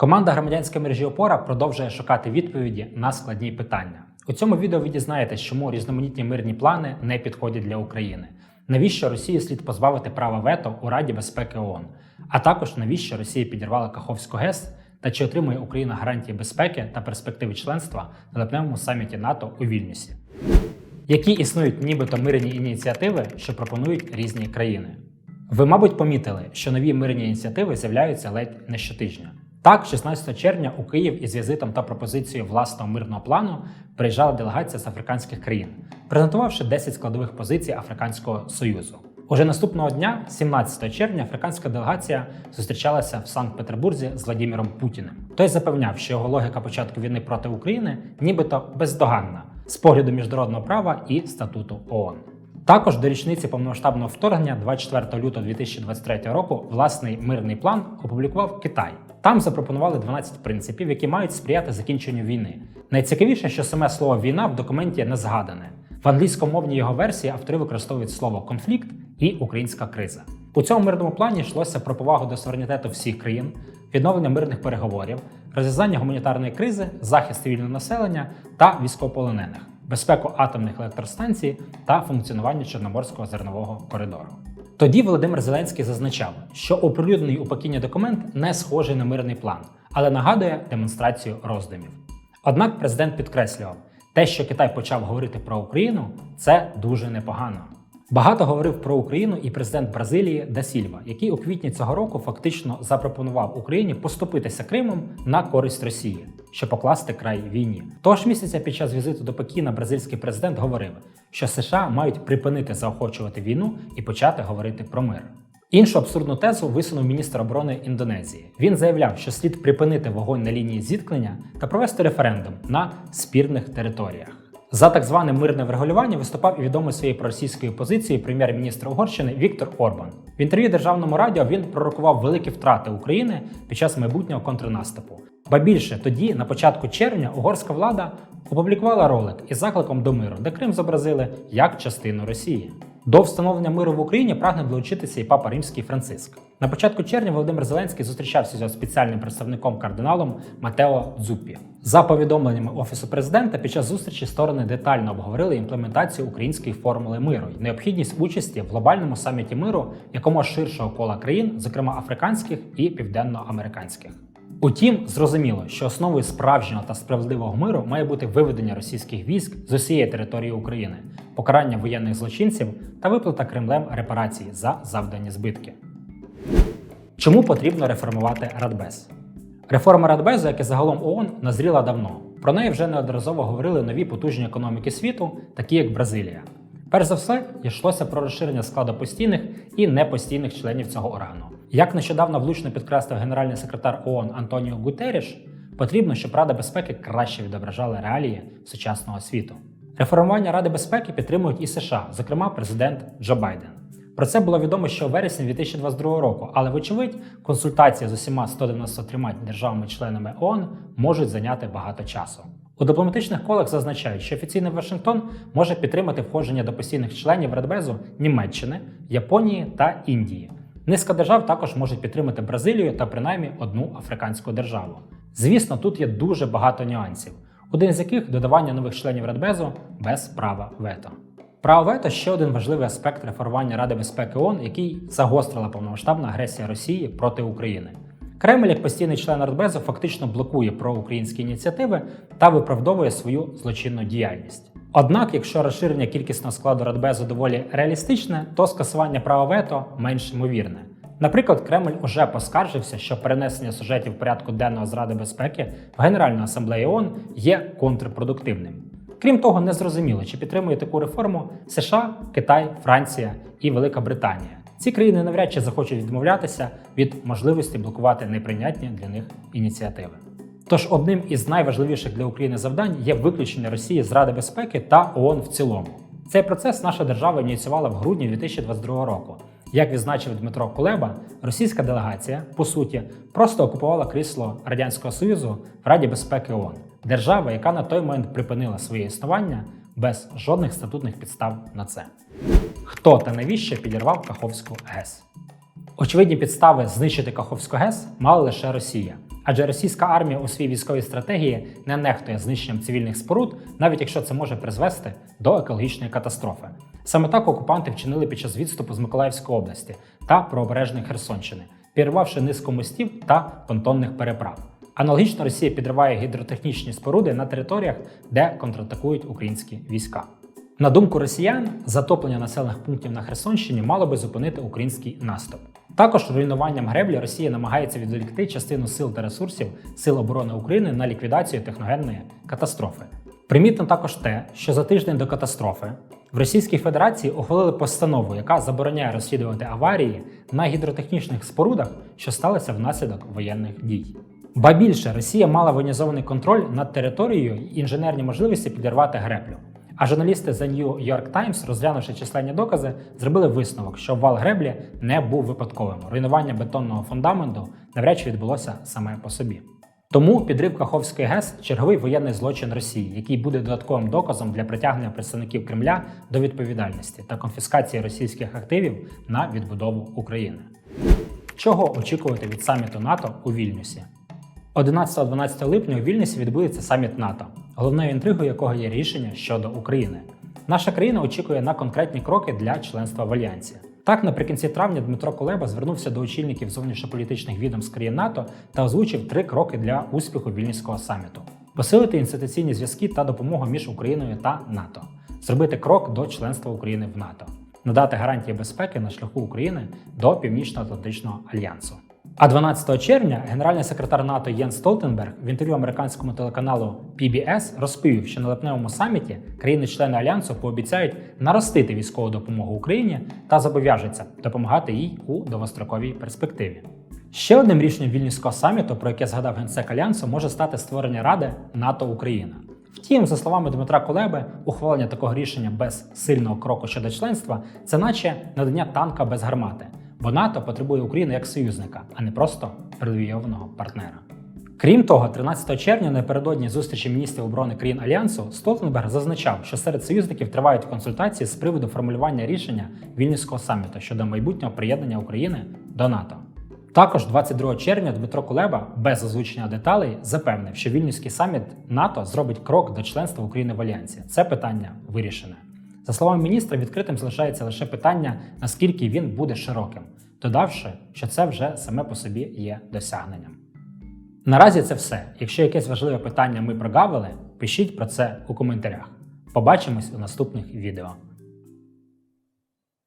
Команда громадянської мережі Опора продовжує шукати відповіді на складні питання. У цьому відео ви дізнаєтесь, чому різноманітні мирні плани не підходять для України. Навіщо Росії слід позбавити права вето у Раді безпеки ООН? А також навіщо Росія підірвала Каховську ГЕС та чи отримує Україна гарантії безпеки та перспективи членства на липневому саміті НАТО у Вільнюсі? Які існують нібито мирні ініціативи, що пропонують різні країни? Ви, мабуть, помітили, що нові мирні ініціативи з'являються ледь не щотижня. Так, 16 червня у Київ із візитом та пропозицією власного мирного плану приїжджала делегація з африканських країн, презентувавши 10 складових позицій Африканського Союзу. Уже наступного дня, 17 червня, африканська делегація зустрічалася в Санкт-Петербурзі з Владіміром Путіним. Той запевняв, що його логіка початку війни проти України нібито бездоганна з погляду міжнародного права і статуту ООН. Також до річниці повномасштабного вторгнення 24 лютого 2023 року власний мирний план опублікував Китай. Там запропонували 12 принципів, які мають сприяти закінченню війни. Найцікавіше, що саме слово війна в документі не згадане. В англійськомовній його версії автори використовують слово конфлікт і українська криза. У цьому мирному плані йшлося про повагу до суверенітету всіх країн, відновлення мирних переговорів, розв'язання гуманітарної кризи, захист цивільного населення та військовополонених, безпеку атомних електростанцій та функціонування Чорноморського зернового коридору. Тоді Володимир Зеленський зазначав, що оприлюднений у Пекіні документ не схожий на мирний план, але нагадує демонстрацію роздумів. Однак президент підкреслював, те, що Китай почав говорити про Україну, це дуже непогано. Багато говорив про Україну і президент Бразилії Да Сільва, який у квітні цього року фактично запропонував Україні поступитися Кримом на користь Росії, щоб покласти край війні. Того ж місяця під час візиту до Пекіна бразильський президент говорив, що США мають припинити заохочувати війну і почати говорити про мир. Іншу абсурдну тезу висунув міністр оборони Індонезії. Він заявляв, що слід припинити вогонь на лінії зіткнення та провести референдум на спірних територіях. За так зване мирне врегулювання виступав і відомий своєю проросійською позицією прем'єр-міністр Угорщини Віктор Орбан. В інтерв'ю державному радіо він пророкував великі втрати України під час майбутнього контрнаступу. Ба більше тоді, на початку червня, угорська влада опублікувала ролик із закликом до миру, де Крим зобразили як частину Росії. До встановлення миру в Україні прагне долучитися і папа римський Франциск. На початку червня Володимир Зеленський зустрічався з його спеціальним представником кардиналом Матео Дзуппі. За повідомленнями офісу президента, під час зустрічі сторони детально обговорили імплементацію української формули миру і необхідність участі в глобальному саміті миру якомога ширшого кола країн, зокрема африканських і південноамериканських. Утім, зрозуміло, що основою справжнього та справедливого миру має бути виведення російських військ з усієї території України, покарання воєнних злочинців та виплата Кремлем репарацій за завдані збитки. Чому потрібно реформувати Радбез? Реформа Радбезу, як і загалом ООН, назріла давно. Про неї вже неодноразово говорили нові потужні економіки світу, такі як Бразилія. Перш за все, йшлося про розширення складу постійних і непостійних членів цього органу. Як нещодавно влучно підкреслив генеральний секретар ООН Антоніо Гутеріш, потрібно, щоб Рада безпеки краще відображала реалії сучасного світу. Реформування Ради безпеки підтримують і США, зокрема президент Джо Байден. Про це було відомо ще у вересні 2022 року, але, вочевидь, консультації з усіма 193 державами-членами ООН можуть зайняти багато часу. У дипломатичних колах зазначають, що офіційний Вашингтон може підтримати входження до постійних членів Радбезу Німеччини, Японії та Індії. Низка держав також можуть підтримати Бразилію та принаймні одну африканську державу. Звісно, тут є дуже багато нюансів, один з яких додавання нових членів Радбезу без права вето. Право вето ще один важливий аспект реформування Ради безпеки ООН, який загострила повномасштабна агресія Росії проти України. Кремль, як постійний член Радбезу, фактично блокує проукраїнські ініціативи та виправдовує свою злочинну діяльність. Однак, якщо розширення кількісного складу Радбезу доволі реалістичне, то скасування права вето менш ймовірне. Наприклад, Кремль уже поскаржився, що перенесення сюжетів порядку денного з Ради безпеки в Генеральну асамблею ООН є контрпродуктивним. Крім того, незрозуміло, чи підтримує таку реформу США, Китай, Франція і Велика Британія. Ці країни навряд чи захочуть відмовлятися від можливості блокувати неприйнятні для них ініціативи. Тож одним із найважливіших для України завдань є виключення Росії з Ради безпеки та ООН в цілому. Цей процес наша держава ініціювала в грудні 2022 року. Як відзначив Дмитро Кулеба, російська делегація, по суті, просто окупувала крісло Радянського Союзу в Раді безпеки ООН, держава, яка на той момент припинила своє існування без жодних статутних підстав на це. Хто та навіщо підірвав Каховську ГЕС? Очевидні підстави знищити Каховську ГЕС мала лише Росія. Адже російська армія у своїй військовій стратегії не нехтує знищенням цивільних споруд, навіть якщо це може призвести до екологічної катастрофи. Саме так окупанти вчинили під час відступу з Миколаївської області та правобережної Херсонщини, підірвавши низку мостів та понтонних переправ. Аналогічно Росія підриває гідротехнічні споруди на територіях, де контратакують українські війська. На думку росіян, затоплення населених пунктів на Херсонщині мало би зупинити український наступ. Також руйнуванням греблі Росія намагається відволікти частину сил та ресурсів Сил оборони України на ліквідацію техногенної катастрофи. Примітно також те, що за тиждень до катастрофи в Російській Федерації ухвалили постанову, яка забороняє розслідувати аварії на гідротехнічних спорудах, що сталися внаслідок воєнних дій. Ба більше Росія мала воєнізований контроль над територією і інженерні можливості підірвати греблю. А журналісти The New York Times, розглянувши численні докази, зробили висновок, що обвал греблі не був випадковим. Руйнування бетонного фундаменту навряд чи відбулося саме по собі. Тому підрив Каховської ГЕС черговий воєнний злочин Росії, який буде додатковим доказом для притягнення представників Кремля до відповідальності та конфіскації російських активів на відбудову України. Чого очікувати від саміту НАТО у Вільнюсі? 11-12 липня у Вільнюсі відбудеться саміт НАТО, головною інтригою якого є рішення щодо України. Наша країна очікує на конкретні кроки для членства в альянсі. Так, наприкінці травня Дмитро Кулеба звернувся до очільників зовнішньополітичних відомств країн НАТО та озвучив три кроки для успіху вільнюського саміту: посилити інституційні зв'язки та допомогу між Україною та НАТО, зробити крок до членства України в НАТО, надати гарантії безпеки на шляху України до Північно-Атлантичного альянсу. А 12 червня генеральний секретар НАТО Єн Столтенберг в інтерв'ю американському телеканалу PBS розповів, що на липневому саміті країни-члени альянсу пообіцяють наростити військову допомогу Україні та зобов'яжуться допомагати їй у довгостроковій перспективі. Ще одним рішенням вільнюського саміту, про яке згадав генсек альянсу, може стати створення Ради НАТО Україна. Втім, за словами Дмитра Кулеби, ухвалення такого рішення без сильного кроку щодо членства це наче надання танка без гармати, бо НАТО потребує України як союзника, а не просто привілейованого партнера. Крім того, 13 червня напередодні зустрічі міністрів оборони країн альянсу Столтенберг зазначав, що серед союзників тривають консультації з приводу формулювання рішення вільнюського саміту щодо майбутнього приєднання України до НАТО. Також 22 червня Дмитро Кулеба без озвучення деталей запевнив, що вільнюський саміт НАТО зробить крок до членства України в альянсі. Це питання вирішене. За словами міністра, відкритим залишається лише питання, наскільки він буде широким, додавши, що це вже саме по собі є досягненням. Наразі це все. Якщо якесь важливе питання ми прогавили, пишіть про це у коментарях. Побачимось у наступних відео.